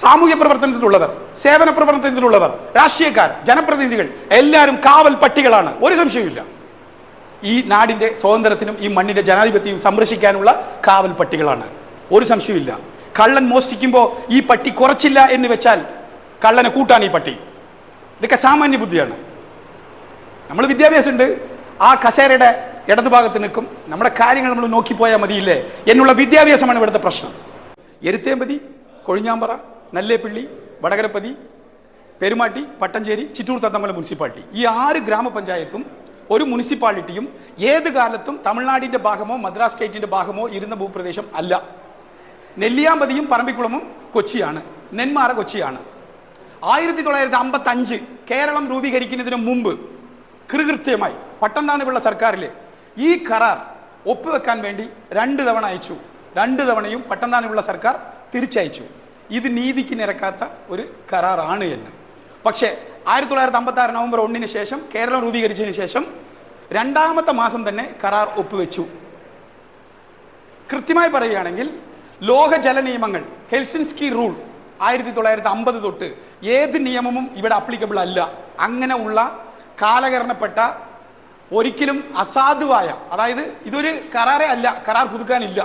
സാമൂഹ്യ പ്രവർത്തനത്തിലുള്ളവർ സേവന പ്രവർത്തനത്തിലുള്ളവർ രാഷ്ട്രീയക്കാർ ജനപ്രതിനിധികൾ എല്ലാവരും കാവൽ പട്ടികളാണ്. ഒരു സംശയവുമില്ല. ഈ നാടിന്റെ സ്വാതന്ത്ര്യത്തിനും ഈ മണ്ണിന്റെ ജനാധിപത്യവും സംരക്ഷിക്കാനുള്ള കാവൽ പട്ടികളാണ്. ഒരു സംശയവുമില്ല. കള്ളൻ മോഷ്ടിക്കുമ്പോൾ ഈ പട്ടി കുറച്ചില്ല എന്ന് വെച്ചാൽ കള്ളനെ കൂട്ടാണ് ഈ പട്ടി. ഇതൊക്കെ സാമാന്യ ബുദ്ധിയാണ്. നമ്മൾ വിദ്യാഭ്യാസം ഉണ്ട് ആ കസേരയുടെ ഇടതുഭാഗത്ത് നിൽക്കും. നമ്മുടെ കാര്യങ്ങൾ നമ്മൾ നോക്കിപ്പോയാൽ മതിയില്ലേ? എന്നുള്ള വിദ്യാഭ്യാസമാണ് ഇവിടുത്തെ പ്രശ്നം. എരുത്തേമ്പതി കൊഴിഞ്ഞാമ്പറ നല്ലേപ്പിള്ളി വടകരപ്പതി പെരുമാട്ടി പട്ടഞ്ചേരി ചിറ്റൂർ തത്തമല മുനിസിപ്പാലിറ്റി. ഈ ആറ് ഗ്രാമപഞ്ചായത്തും ഒരു മുനിസിപ്പാലിറ്റിയും ഏത് കാലത്തും തമിഴ്നാടിന്റെ ഭാഗമോ മദ്രാസ് സ്റ്റേറ്റിന്റെ ഭാഗമോ ഇരുന്ന ഭൂപ്രദേശം അല്ല. നെല്ലിയാമ്പതിയും പറമ്പിക്കുളമും കൊച്ചിയാണ്. നെന്മാറ കൊച്ചിയാണ്. ആയിരത്തി തൊള്ളായിരത്തി അമ്പത്തി അഞ്ച് കേരളം രൂപീകരിക്കുന്നതിന് മുമ്പ് കൃകൃത്യമായി പട്ടംതാണിയുള്ള സർക്കാരിലെ ഈ കരാർ ഒപ്പുവെക്കാൻ വേണ്ടി രണ്ട് തവണ അയച്ചു. രണ്ട് തവണയും പട്ടംതാണിയുള്ള സർക്കാർ തിരിച്ചയച്ചു. ഇത് നീതിക്ക് നിരക്കാത്ത ഒരു കരാറാണ് എന്ന്. പക്ഷേ ആയിരത്തി തൊള്ളായിരത്തി അമ്പത്തി ആറ് നവംബർ ഒന്നിന് ശേഷം കേരളം രൂപീകരിച്ചതിന് ശേഷം രണ്ടാമത്തെ മാസം തന്നെ കരാർ ഒപ്പുവെച്ചു. കൃത്യമായി പറയുകയാണെങ്കിൽ ലോക ജല നിയമങ്ങൾ ഹെൽസിൻസ്കി റൂൾ ആയിരത്തി തൊള്ളായിരത്തി അമ്പത് തൊട്ട് ഏത് നിയമവും ഇവിടെ അപ്ലിക്കബിൾ അല്ല. അങ്ങനെ ഉള്ള കാലകരണപ്പെട്ട ഒരിക്കലും അസാധുവായ അതായത് ഇതൊരു കരാറേ അല്ല കരാർ പുതുക്കാനില്ല.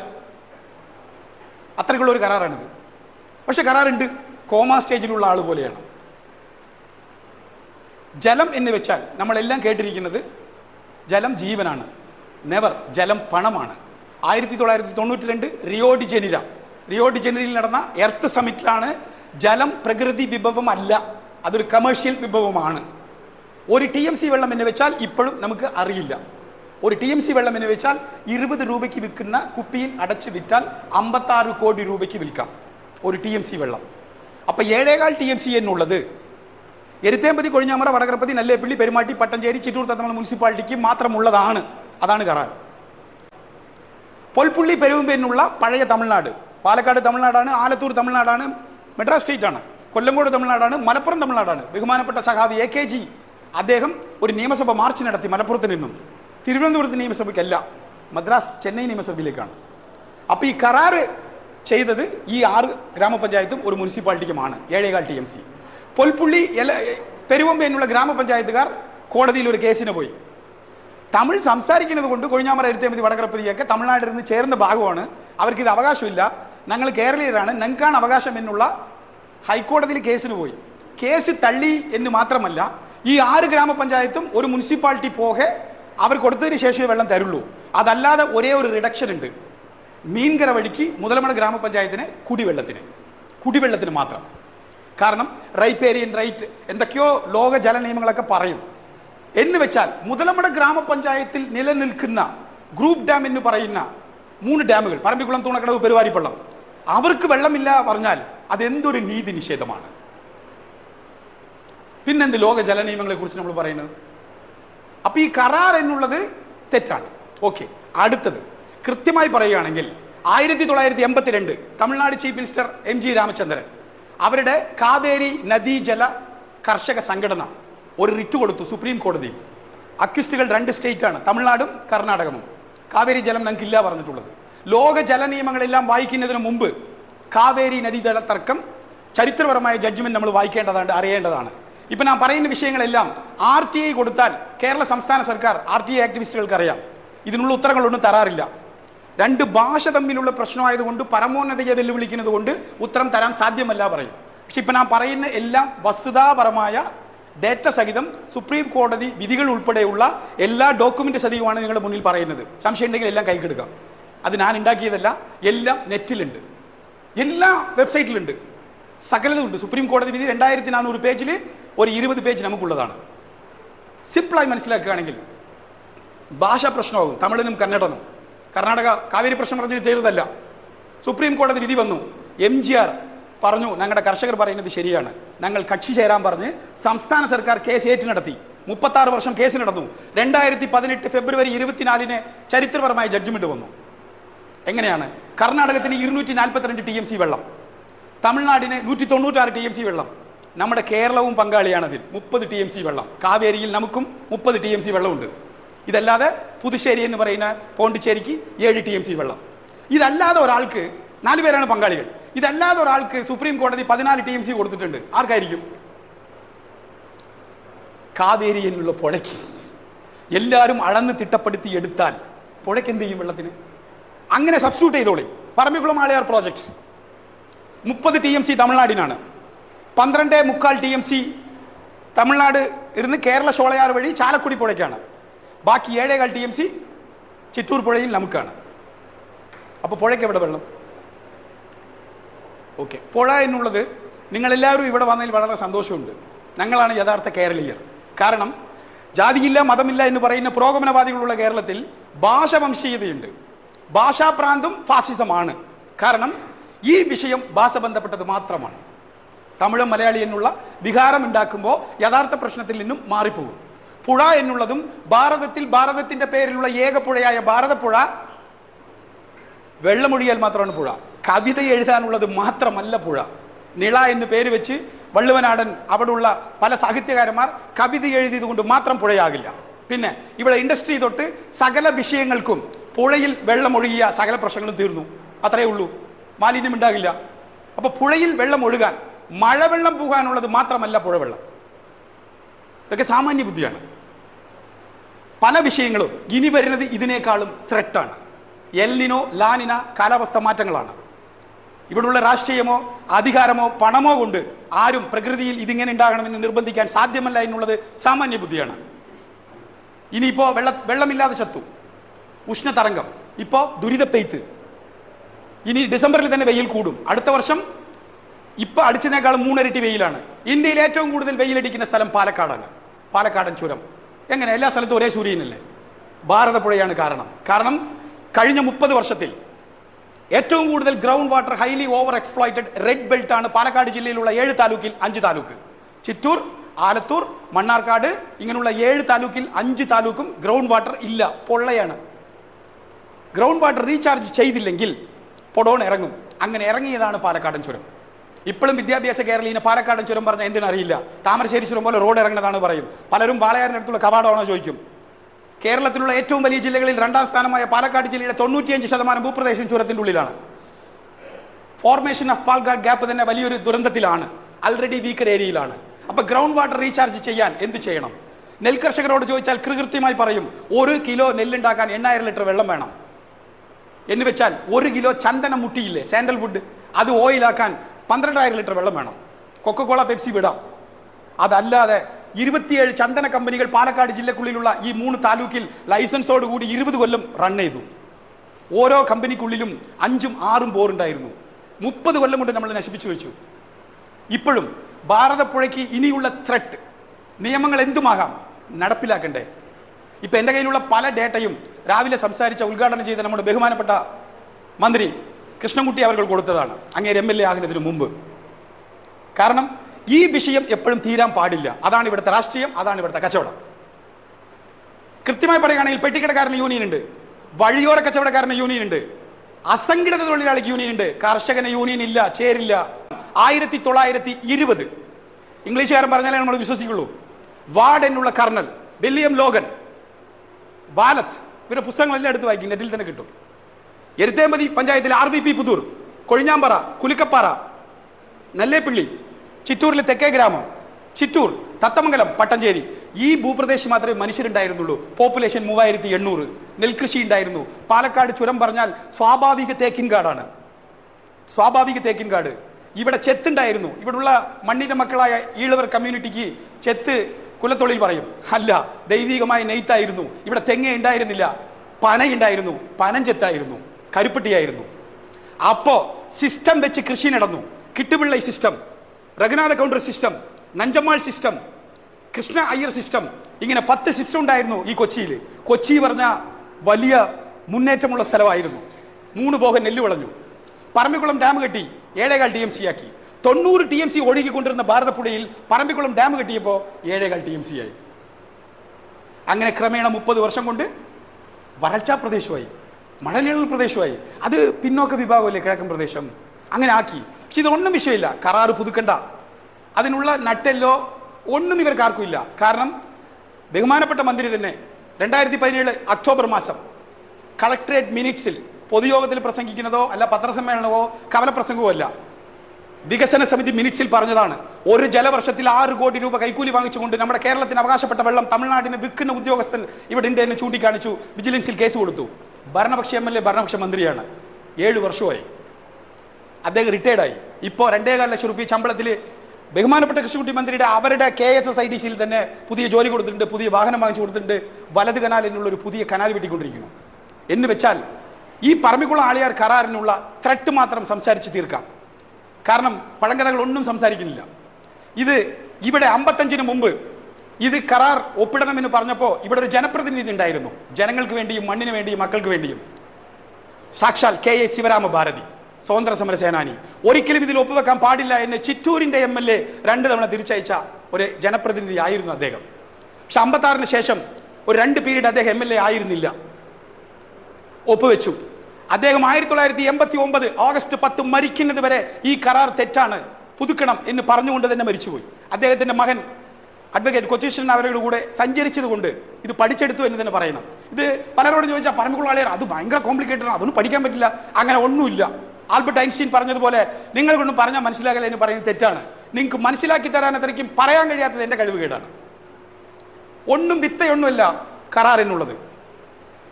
അത്രയ്ക്കുള്ള ഒരു കരാറാണിത്. പക്ഷെ കരാറുണ്ട്. കോമ സ്റ്റേജിലുള്ള ആൾ പോലെയാണ്. ജലം എന്ന് വെച്ചാൽ നമ്മളെല്ലാം കേട്ടിരിക്കുന്നത് ജലം ജീവനാണ്. നെവർ ജലം പണമാണ്. ആയിരത്തി തൊള്ളായിരത്തി തൊണ്ണൂറ്റി രണ്ട് Rio de Janeiro. Rio de ജെനിരയിൽ നടന്ന എർത്ത് സമിറ്റിലാണ് ജലം പ്രകൃതി വിഭവം അല്ല. അതൊരു കമേഴ്ഷ്യൽ വിഭവമാണ്. ഒരു ടി എം സി വെള്ളം എന്ന് വെച്ചാൽ ഇപ്പോഴും നമുക്ക് അറിയില്ല. ഒരു ടി എം സി വെള്ളം എന്ന് വെച്ചാൽ ഇരുപത് രൂപയ്ക്ക് വിൽക്കുന്ന കുപ്പിയിൽ അടച്ചു വിറ്റാൽ അമ്പത്താറ് കോടി രൂപയ്ക്ക് വിൽക്കാം. ഒരു ടി എം സി വെള്ളം. അപ്പം ഏഴേകാൽ ടി എം സി എന്നുള്ളത് എരുത്തേമ്പതി കൊഴിഞ്ഞാമറ വടകരപ്പതി നല്ലേപ്പള്ളി പെരുമാട്ടി പട്ടഞ്ചേരി ചിറ്റൂർ തത്തമല മുനിസിപ്പാലിറ്റിക്ക് മാത്രമുള്ളതാണ് അതാണ് കരാർ. പൊൽപ്പുള്ളി പെരുമ്പെന്നുള്ള പഴയ തമിഴ്നാട്. പാലക്കാട് തമിഴ്നാടാണ് ആലത്തൂർ തമിഴ്നാടാണ് മെഡ്രാസ് സ്റ്റേറ്റ് ആണ്. കൊല്ലങ്കോട് തമിഴ്നാടാണ് മലപ്പുറം തമിഴ്നാടാണ്. ബഹുമാനപ്പെട്ട സഹാബി എ കെ ജി അദ്ദേഹം ഒരു നിയമസഭ മാർച്ച് നടത്തി മലപ്പുറത്ത് നിന്നും. തിരുവനന്തപുരത്ത് നിയമസഭയ്ക്കല്ല മദ്രാസ് ചെന്നൈ നിയമസഭയിലേക്കാണ്. അപ്പോൾ ഈ കരാറ് ചെയ്തത് ഈ ആറ് ഗ്രാമപഞ്ചായത്തും ഒരു മുനിസിപ്പാലിറ്റിക്കുമാണ് ഏഴേകാൽ ടി എം സി. പൊൽപ്പുള്ളി എല പെരുവമ്പ എന്നുള്ള ഗ്രാമപഞ്ചായത്തുകാർ കോടതിയിൽ ഒരു കേസിന് പോയി. തമിഴ് സംസാരിക്കുന്നത് കൊണ്ട് കൊഴിഞ്ഞാമറ എഴുത്തേമതി വടകരപ്പതിയൊക്കെ തമിഴ്നാട്ടിൽ നിന്ന് ചേർന്ന ഭാഗമാണ്. അവർക്ക് ഇത് അവകാശമില്ല. ഞങ്ങൾ കേരളീയരാണ്. ഞങ്ങൾക്കാണ് അവകാശം എന്നുള്ള ഹൈക്കോടതിയിൽ കേസിന് പോയി. കേസ് തള്ളി എന്ന് മാത്രമല്ല ഈ ആറ് ഗ്രാമപഞ്ചായത്തും ഒരു മുനിസിപ്പാലിറ്റി പോകെ അവർ കൊടുത്തതിന് ശേഷമേ വെള്ളം തരുള്ളൂ. അതല്ലാതെ ഒരേ ഒരു റിഡക്ഷൻ ഉണ്ട്. മീൻകര വഴിക്ക് മുതലമട ഗ്രാമപഞ്ചായത്തിന് കുടിവെള്ളത്തിന്. കുടിവെള്ളത്തിന് മാത്രം. കാരണം റൈപ്പേരിയൻ റൈറ്റ് എന്തൊക്കെയോ ലോക ജല നിയമങ്ങളൊക്കെ പറയും. എന്ന് വെച്ചാൽ മുതലമട ഗ്രാമപഞ്ചായത്തിൽ നിലനിൽക്കുന്ന ഗ്രൂപ്പ് ഡാം എന്ന് പറയുന്ന മൂന്ന് ഡാമുകൾ പറമ്പിക്കുളം തൂണക്കടവ് പെരുവാരിപ്പള്ളം അവർക്ക് വെള്ളമില്ല പറഞ്ഞാൽ അതെന്തൊരു നീതി നിഷേധമാണ്. പിന്നെന്ത് ലോക ജല നിയമങ്ങളെ കുറിച്ച് നമ്മൾ പറയുന്നത്? അപ്പൊ ഈ കരാർ എന്നുള്ളത് തെറ്റാണ്. ഓക്കെ അടുത്തത്. കൃത്യമായി പറയുകയാണെങ്കിൽ ആയിരത്തി തൊള്ളായിരത്തി എൺപത്തിരണ്ട് Tamil Nadu chief minister M G Ramachandran അവരുടെ കാവേരി നദീജല കർഷക സംഘടന ഒരു റിറ്റ് കൊടുത്തു സുപ്രീം കോടതി. അക്വിസ്റ്റുകൾ രണ്ട് സ്റ്റേറ്റ് ആണ് തമിഴ്നാടും കർണാടകവും. കാവേരി ജലം ഞങ്ങൾക്ക് ഇല്ല പറഞ്ഞിട്ടുള്ളത്. ലോക ജല നിയമങ്ങളെല്ലാം വായിക്കുന്നതിന് മുമ്പ് കാവേരി നദീജല തർക്കം ചരിത്രപരമായ ജഡ്ജ്മെന്റ് നമ്മൾ വായിക്കേണ്ടതാണ് അറിയേണ്ടതാണ്. ഇപ്പൊ ഞാൻ പറയുന്ന വിഷയങ്ങളെല്ലാം ആർ ടി ഐ കൊടുത്താൽ കേരള സംസ്ഥാന സർക്കാർ ആർ ടി ഐ ആക്ടിവിസ്റ്റുകൾക്ക് അറിയാം. ഇതിനുള്ള ഉത്തരങ്ങളൊന്നും തരാറില്ല. രണ്ട് ഭാഷ തമ്മിലുള്ള പ്രശ്നമായതുകൊണ്ട് പരമോന്നതയെ വെല്ലുവിളിക്കുന്നത് കൊണ്ട് ഉത്തരം തരാൻ സാധ്യമല്ല പറയും. പക്ഷെ ഇപ്പം ഞാൻ പറയുന്ന എല്ലാം വസ്തുതാപരമായ ഡേറ്റ സഹിതം സുപ്രീം കോടതി വിധികൾ ഉൾപ്പെടെയുള്ള എല്ലാ ഡോക്യുമെന്റ് സഹിതമാണ് നിങ്ങളുടെ മുന്നിൽ പറയുന്നത്. സംശയം ഉണ്ടെങ്കിൽ എല്ലാം കൈക്കെടുക്കാം അത് ഞാൻ ഉണ്ടാക്കിയതല്ല എല്ലാം നെറ്റിലുണ്ട്. എല്ലാ വെബ്സൈറ്റിലുണ്ട്. സകലതുണ്ട് സുപ്രീം കോടതി വിധി രണ്ടായിരത്തി നാനൂറ് പേജിൽ ഒരു ഇരുപത് പേജ് നമുക്കുള്ളതാണ്. സിമ്പിളായി മനസ്സിലാക്കുകയാണെങ്കിൽ ഭാഷാ പ്രശ്നമാകും. തമിഴിനും കന്നഡനും. കർണാടക കാവേരി പ്രശ്നം പറഞ്ഞ് ചെയ്തതല്ല. സുപ്രീം കോടതി വിധി വന്നു. എം ജി ആർ പറഞ്ഞു ഞങ്ങളുടെ കർഷകർ പറയുന്നത് ശരിയാണ്. ഞങ്ങൾ കക്ഷി ചേരാൻ പറഞ്ഞ് സംസ്ഥാന സർക്കാർ കേസ് ഏറ്റു നടത്തി മുപ്പത്തി ആറ് വർഷം കേസ് നടന്നു. രണ്ടായിരത്തി പതിനെട്ട് ഫെബ്രുവരി ഇരുപത്തിനാലിന് ചരിത്രപരമായ ജഡ്ജ്മെന്റ് വന്നു. എങ്ങനെയാണ്? കർണാടകത്തിന് ഇരുന്നൂറ്റി നാൽപ്പത്തിരണ്ട് ടി എം സി വെള്ളം. തമിഴ്നാടിന് നൂറ്റി തൊണ്ണൂറ്റാറ് ടി എം സി വെള്ളം. നമ്മുടെ കേരളവും പങ്കാളിയാണതിൽ മുപ്പത് ടി എം സി വെള്ളം. കാവേരിയിൽ നമുക്കും മുപ്പത് ടി എം സി വെള്ളമുണ്ട്. ഇതല്ലാതെ പുതുശ്ശേരി എന്ന് പറയുന്ന പോണ്ടിച്ചേരിക്ക് ഏഴ് ടി എം സി വെള്ളം. ഇതല്ലാതെ ഒരാൾക്ക് നാല് പേരാണ് പങ്കാളികൾ. ഇതല്ലാതെ ഒരാൾക്ക് സുപ്രീം കോടതി പതിനാല് ടി എം സി കൊടുത്തിട്ടുണ്ട്. ആർക്കായിരിക്കും? കാവേരി എന്നുള്ള പുഴയ്ക്ക്. എല്ലാവരും അളന്ന് തിട്ടപ്പെടുത്തി എടുത്താൽ പുഴയ്ക്ക് എന്ത് ചെയ്യും വെള്ളത്തിന്? അങ്ങനെ സബ്സ്റ്റിറ്റ്യൂട്ട് ചെയ്തോളി. പറമ്പിക്കുളം ആളിയാർ പ്രോജക്ട്സ് മുപ്പത് ടി എം സി തമിഴ്നാടിനാണ്. പന്ത്രണ്ട് മുക്കാൽ ടി എം സി തമിഴ്നാട് ഇരുന്ന് കേരള ഷോളയാർ വഴി ചാലക്കുടി പുഴയ്ക്കാണ്. ബാക്കി ഏഴേകാൽ ടി എം സി ചിറ്റൂർ പുഴയിൽ നമുക്കാണ്. അപ്പോൾ പുഴയ്ക്ക് എവിടെ വെള്ളം? ഓക്കെ. പുഴ എന്നുള്ളത് നിങ്ങളെല്ലാവരും ഇവിടെ വന്നതിൽ വളരെ സന്തോഷമുണ്ട്. ഞങ്ങളാണ് യഥാർത്ഥ കേരളീയർ. കാരണം ജാതിയില്ല മതമില്ല എന്ന് പറയുന്ന പുരോഗമനവാദികളുള്ള കേരളത്തിൽ ഭാഷ വംശീയതയുണ്ട് ഭാഷാപ്രാന്തും ഫാസിസമാണ്. കാരണം ഈ വിഷയം ഭാഷ ബന്ധപ്പെട്ടത് മാത്രമാണ്. തമിഴ് മലയാളി എന്നുള്ള വികാരം ഉണ്ടാക്കുമ്പോൾ യഥാർത്ഥ പ്രശ്നത്തിൽ നിന്നും മാറിപ്പോകും. പുഴ എന്നുള്ളതും ഭാരതത്തിൽ ഭാരതത്തിന്റെ പേരിലുള്ള ഏക പുഴയായ ഭാരതപ്പുഴ വെള്ളമൊഴിയാൽ മാത്രമാണ് പുഴ. കവിത എഴുതാനുള്ളത് മാത്രമല്ല പുഴ. നിള എന്ന് പേര് വെച്ച് വള്ളുവനാടൻ അവിടെയുള്ള പല സാഹിത്യകാരന്മാർ കവിത എഴുതിയത് കൊണ്ട് മാത്രം പുഴയാകില്ല. പിന്നെ ഇവിടെ ഇൻഡസ്ട്രി തൊട്ട് സകല വിഷയങ്ങൾക്കും പുഴയിൽ വെള്ളം ഒഴുകിയ സകല പ്രശ്നങ്ങളും തീർന്നു. അത്രയേ ഉള്ളൂ. മാലിന്യം ഉണ്ടാകില്ല. അപ്പൊ പുഴയിൽ വെള്ളം ഒഴുകാൻ മഴവെള്ളം പോകാനുള്ളത് മാത്രമല്ല പുഴവെള്ളം. ഇതൊക്കെ സാമാന്യ ബുദ്ധിയാണ്. പല വിഷയങ്ങളും ഇനി വരുന്നത് ഇതിനേക്കാളും ത്രെട്ടാണ് എല്ലിനോ ലാനിന കാലാവസ്ഥ മാറ്റങ്ങളാണ്. ഇവിടുള്ള രാഷ്ട്രീയമോ അധികാരമോ പണമോ കൊണ്ട് ആരും പ്രകൃതിയിൽ ഇതിങ്ങനെ ഉണ്ടാകണമെന്ന് നിർബന്ധിക്കാൻ സാധ്യമല്ല എന്നുള്ളത് സാമാന്യ ബുദ്ധിയാണ്. ഇനിയിപ്പോൾ വെള്ള വെള്ളമില്ലാതെ ചത്തു. ഉഷ്ണതരംഗം. ഇപ്പോൾ ദുരിതപ്പെയ്ത്ത് ഇനി ഡിസംബറിൽ തന്നെ വെയിൽ കൂടും. അടുത്ത വർഷം ഇപ്പൊ അടിച്ചതിനേക്കാളും മൂന്നരട്ടി വെയിലാണ്. ഇന്ത്യയിൽ ഏറ്റവും കൂടുതൽ വെയിലടിക്കുന്ന സ്ഥലം പാലക്കാടാണ്. പാലക്കാടൻ ചുരം. എങ്ങനെ? എല്ലാ സ്ഥലത്തും ഒരേ സൂര്യനല്ലേ? ഭാരതപ്പുഴയാണ് കാരണം. കാരണം കഴിഞ്ഞ മുപ്പത് വർഷത്തിൽ ഏറ്റവും കൂടുതൽ ground water highly over exploited red belt ആണ് പാലക്കാട് ജില്ലയിലുള്ള ഏഴ് താലൂക്കിൽ അഞ്ച് താലൂക്ക്. ചിറ്റൂർ ആലത്തൂർ മണ്ണാർക്കാട് ഇങ്ങനെയുള്ള ഏഴ് താലൂക്കിൽ അഞ്ച് താലൂക്കും ഗ്രൗണ്ട് വാട്ടർ ഇല്ല. പൊള്ളയാണ്. ഗ്രൗണ്ട് വാട്ടർ റീചാർജ് ചെയ്തില്ലെങ്കിൽ പൊടോൺ ഇറങ്ങും. അങ്ങനെ ഇറങ്ങിയതാണ് പാലക്കാടൻ ചുരം. ഇപ്പോഴും വിദ്യാഭ്യാസ കേരളീനെ പാലക്കാടൻ ചുരം പറഞ്ഞ എന്തിനറിയില്ല? താമരശ്ശേരി ചുരം പോലെ റോഡ് ഇറങ്ങുന്നതാണ് പറയും പലരും വാളയാറിനടുത്തുള്ള കവാടമാണോ ചോദിക്കും. കേരളത്തിലുള്ള ഏറ്റവും വലിയ ജില്ലകളിൽ രണ്ടാം സ്ഥാനമായ പാലക്കാട് ജില്ലയുടെ തൊണ്ണൂറ്റിയഞ്ച് ശതമാനം ഭൂപ്രദേശം ചുരത്തിന്റെ ഉള്ളിലാണ്. ഫോർമേഷൻ ഓഫ് പാൽഗാഡ് ഗ്യാപ്പ് തന്നെ വലിയൊരു ദുരന്തത്തിലാണ്. ആൾറെഡി വീക്കർ ഏരിയയിലാണ് അപ്പൊ ഗ്രൗണ്ട് വാട്ടർ റീചാർജ് ചെയ്യാൻ എന്ത് ചെയ്യണം? നെൽകർഷകരോട് ചോദിച്ചാൽ കൃകൃത്യമായി പറയും ഒരു കിലോ നെല്ലുണ്ടാക്കാൻ എണ്ണായിരം ലിറ്റർ വെള്ളം വേണം. എന്ന് വെച്ചാൽ ഒരു കിലോ ചന്ദനം മുട്ടിയില്ലേ? സാൻഡൽവുഡ് അത് ഓയിലാക്കാൻ പന്ത്രണ്ടായിരം ലിറ്റർ വെള്ളം വേണം. കൊക്കക്കോള പെപ്സി വിടാം. അതല്ലാതെ ഇരുപത്തിയേഴ് ചന്ദന കമ്പനികൾ പാലക്കാട് ജില്ലക്കുള്ളിലുള്ള ഈ മൂന്ന് താലൂക്കിൽ ലൈസൻസോട് കൂടി ഇരുപത് കൊല്ലം റൺ ചെയ്തു. ഓരോ കമ്പനിക്കുള്ളിലും അഞ്ചും ആറും ബോറുണ്ടായിരുന്നു മുപ്പത് കൊല്ലം കൊണ്ട് നമ്മൾ നശിപ്പിച്ചു വെച്ചു. ഇപ്പോഴും ഭാരതപ്പുഴയ്ക്ക് ഇനിയുള്ള ത്രെട്ട് നിയമങ്ങൾ എന്തുമാകാം? നടപ്പിലാക്കണ്ടേ. ഇപ്പം എന്റെ കയ്യിലുള്ള പല ഡേറ്റയും രാവിലെ സംസാരിച്ച ഉദ്ഘാടനം ചെയ്ത നമ്മുടെ ബഹുമാനപ്പെട്ട മന്ത്രി കൃഷ്ണൻകുട്ടി അവർ കൊടുത്തതാണ്. അങ്ങേര് എം എൽ എ ആകുന്നതിന് മുമ്പ്. കാരണം ഈ വിഷയം എപ്പോഴും തീരാൻ പാടില്ല. അതാണ് ഇവിടുത്തെ രാഷ്ട്രീയം അതാണ് ഇവിടുത്തെ കച്ചവടം. കൃത്യമായി പറയുകയാണെങ്കിൽ പെട്ടിക്കടക്കാരന് യൂണിയൻ ഉണ്ട്. വഴിയോര കച്ചവടക്കാരന് യൂണിയൻ ഉണ്ട്. അസംഘടിത തൊഴിലാളിക്ക് യൂണിയൻ ഉണ്ട്. കർഷകന് യൂണിയൻ ഇല്ല ചേരില്ല. ആയിരത്തി തൊള്ളായിരത്തി ഇരുപത് ഇംഗ്ലീഷുകാരൻ പറഞ്ഞാലേ നമ്മൾ വിശ്വസിക്കുള്ളൂ. എന്നുള്ള കർണൽ വില്യം ലോഗൻ. ബാലത്ത്. ഇവരുടെ പുസ്തകങ്ങളെല്ലാം എടുത്ത് വായിക്കും. നെറ്റിൽ തന്നെ കിട്ടും. എരുത്തേമ്പതി പഞ്ചായത്തിലെ R B P Puthur Kozhinjampara Kulukkappara Nelleppilly ചിറ്റൂരിലെ തെക്കേ ഗ്രാമം ചിറ്റൂർ തത്തമംഗലം പട്ടഞ്ചേരി. ഈ ഭൂപ്രദേശം മാത്രമേ മനുഷ്യരുണ്ടായിരുന്നുള്ളൂ. പോപ്പുലേഷൻ മൂവായിരത്തി എണ്ണൂറ്. നെൽകൃഷി ഉണ്ടായിരുന്നു. പാലക്കാട് ചുരം പറഞ്ഞാൽ സ്വാഭാവിക തേക്കിൻകാടാണ് സ്വാഭാവിക തേക്കിൻകാട് ഇവിടെ ചെത്തുണ്ടായിരുന്നു. ഇവിടുള്ള മണ്ണിന്റെ മക്കളായ ഈഴവർ കമ്മ്യൂണിറ്റിക്ക് ചെത്ത് കുലത്തൊഴിൽ പറയും. അല്ല ദൈവികമായ നെയ്ത്തായിരുന്നു. ഇവിടെ തെങ്ങ ഉണ്ടായിരുന്നില്ല. പനയുണ്ടായിരുന്നു. പനഞ്ചെത്തായിരുന്നു പനം ചെത്തായിരുന്നു. കരുപ്പട്ടിയായിരുന്നു. അപ്പോ സിസ്റ്റം വെച്ച് കൃഷി നടന്നു. Kittupillai system Raghunatha Gounder system Nanjammal system Krishna Iyer system ഇങ്ങനെ പത്ത് സിസ്റ്റം ഉണ്ടായിരുന്നു ഈ കൊച്ചിയിൽ കൊച്ചി പറഞ്ഞ വലിയ മുന്നേറ്റമുള്ള സ്ഥലമായിരുന്നു. മൂന്ന് പോകൻ നെല്ല് വിളഞ്ഞു. പറമ്പിക്കുളം ഡാം കെട്ടി ഏഴേകാൽ ടി എം സി ആക്കി. തൊണ്ണൂറ് ടി എം സി ഒഴുകിക്കൊണ്ടിരുന്ന ഭാരതപ്പുഴയിൽ പറമ്പിക്കുളം ഡാം കെട്ടിയപ്പോൾ ഏഴേകാൽ ടി എം സി ആയി. അങ്ങനെ ക്രമേണ മുപ്പത് വർഷം കൊണ്ട് വരൾച്ചാ പ്രദേശമായി. മഴനിഴൽ പ്രദേശമായി. അത് പിന്നോക്ക വിഭാഗമല്ലേ കിഴക്കൻ പ്രദേശം. അങ്ങനെ ആക്കി. പക്ഷെ ഇതൊന്നും വിഷയമില്ല. കരാറ് പുതുക്കണ്ട. അതിനുള്ള നട്ടെല്ലോ ഒന്നും ഇവർക്ക് ആർക്കും ഇല്ല. കാരണം ബഹുമാനപ്പെട്ട മന്ത്രി തന്നെ രണ്ടായിരത്തി പതിനേഴ് ഒക്ടോബർ മാസം കളക്ടറേറ്റ് മിനിറ്റ്സിൽ പൊതുയോഗത്തിൽ പ്രസംഗിക്കുന്നതോ അല്ല പത്രസമ്മേളനമോ കവലപ്രസംഗമോ അല്ല. വികസന സമിതി മിനിറ്റ്സിൽ പറഞ്ഞതാണ്. ഒരു ജലവർഷത്തിൽ ആറ് കോടി രൂപ കൈക്കൂലി വാങ്ങിച്ചുകൊണ്ട് നമ്മുടെ കേരളത്തിന് അവകാശപ്പെട്ട വെള്ളം തമിഴ്നാടിന് വിൽക്കുന്ന ഉദ്യോഗസ്ഥൻ ഇവിടെ ഉണ്ട് എന്ന് ചൂണ്ടിക്കാണിച്ചു. വിജിലൻസിൽ കേസ് കൊടുത്തു. ഭരണപക്ഷ എം എൽ എ ഭരണപക്ഷ മന്ത്രിയാണ്. ഏഴ് വർഷമായി. അദ്ദേഹം റിട്ടയർഡായി ഇപ്പോൾ രണ്ടേകാൽ ലക്ഷം റുപ്യ ശമ്പളത്തിൽ ബഹുമാനപ്പെട്ട കൃഷിക്കുട്ടി മന്ത്രിയുടെ അവരുടെ K S S I D സിയിൽ തന്നെ പുതിയ ജോലി കൊടുത്തിട്ടുണ്ട് പുതിയ വാഹനം വാങ്ങിച്ചു കൊടുത്തിട്ടുണ്ട്. വലത് എന്നുള്ള ഒരു പുതിയ കനാൽ വെട്ടിക്കൊണ്ടിരിക്കുന്നു. എന്ന് വെച്ചാൽ ഈ പറമ്പിക്കുള്ള ആളിയാർ കരാറിനുള്ള ത്രട്ട് മാത്രം സംസാരിച്ച് തീർക്കാം. കാരണം പഴങ്കഥകൾ ഒന്നും സംസാരിക്കുന്നില്ല. ഇത് ഇവിടെ അമ്പത്തഞ്ചിന് മുമ്പ് ഇത് കരാർ ഒപ്പിടണമെന്ന് പറഞ്ഞപ്പോൾ ഇവിടെ ഒരു ജനപ്രതിനിധി ഉണ്ടായിരുന്നു. ജനങ്ങൾക്ക് വേണ്ടിയും മണ്ണിന് വേണ്ടിയും മക്കൾക്ക് വേണ്ടിയും. സാക്ഷാൽ കെ എ ശിവരാമ ഭാരതി സ്വതന്ത്ര സമര സേനാനി ഒരിക്കലും ഇതിൽ ഒപ്പുവെക്കാൻ പാടില്ല എന്ന് ചിറ്റൂരിന്റെ എം എൽ എ രണ്ട് തവണ തിരിച്ചയച്ച ഒരു ജനപ്രതിനിധി ആയിരുന്നു അദ്ദേഹം. പക്ഷെ അമ്പത്താറിന് ശേഷം ഒരു രണ്ട് പീരീഡ് അദ്ദേഹം എം എൽ എ ആയിരുന്നില്ല. ഒപ്പുവെച്ചു. അദ്ദേഹം ആയിരത്തി തൊള്ളായിരത്തി എൺപത്തി ഒമ്പത് ഓഗസ്റ്റ് പത്ത് മരിക്കുന്നത് വരെ ഈ കരാർ തെറ്റാണ് പുതുക്കണം എന്ന് പറഞ്ഞുകൊണ്ട് തന്നെ മരിച്ചുപോയി. അദ്ദേഹത്തിന്റെ മകൻ അഡ്വക്കേറ്റ് കൊച്ചീശ്വരൻ അവരുടെ കൂടെ സഞ്ചരിച്ചത് കൊണ്ട് ഇത് പഠിച്ചെടുത്തു എന്ന് തന്നെ പറയണം. ഇത് പലരോട് ചോദിച്ചാൽ പരമകുളാളിയർ അത് ഭയങ്കര കോംപ്ലിക്കേറ്റഡ് ആണ് അതൊന്നും പഠിക്കാൻ പറ്റില്ല അങ്ങനെ ഒന്നുമില്ല. ആൽബർട്ട് ഐൻസ്റ്റീൻ പറഞ്ഞതുപോലെ നിങ്ങൾക്കൊന്നും പറഞ്ഞാൽ മനസ്സിലാകില്ല എന്ന് പറയുന്നത് തെറ്റാണ്. നിങ്ങൾക്ക് മനസ്സിലാക്കി തരാൻ അത്രയ്ക്കും പറയാൻ കഴിയാത്തത് എന്റെ കഴിവുകേടാണ്. ഒന്നും വിത്തയൊന്നുമല്ല കരാർ എന്നുള്ളത്.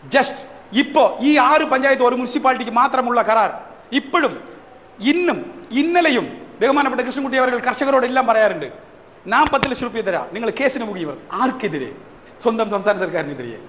ജസ്റ്റ് ഇപ്പോൾ ഈ ആറ് പഞ്ചായത്ത് ഒരു മുനിസിപ്പാലിറ്റിക്ക് മാത്രമുള്ള കരാർ. ഇപ്പോഴും ഇന്നും ഇന്നലെയും ബഹുമാനപ്പെട്ട കൃഷ്ണൻകുട്ടി അവർ കർഷകരോടെല്ലാം പറയാറുണ്ട്. നാൽപ്പത്തി ലക്ഷം രൂപ തരാം. നിങ്ങൾ കേസിന് മുഖിയവർ ആർക്കെതിരെ? സ്വന്തം സംസ്ഥാന സർക്കാരിനെതിരെ.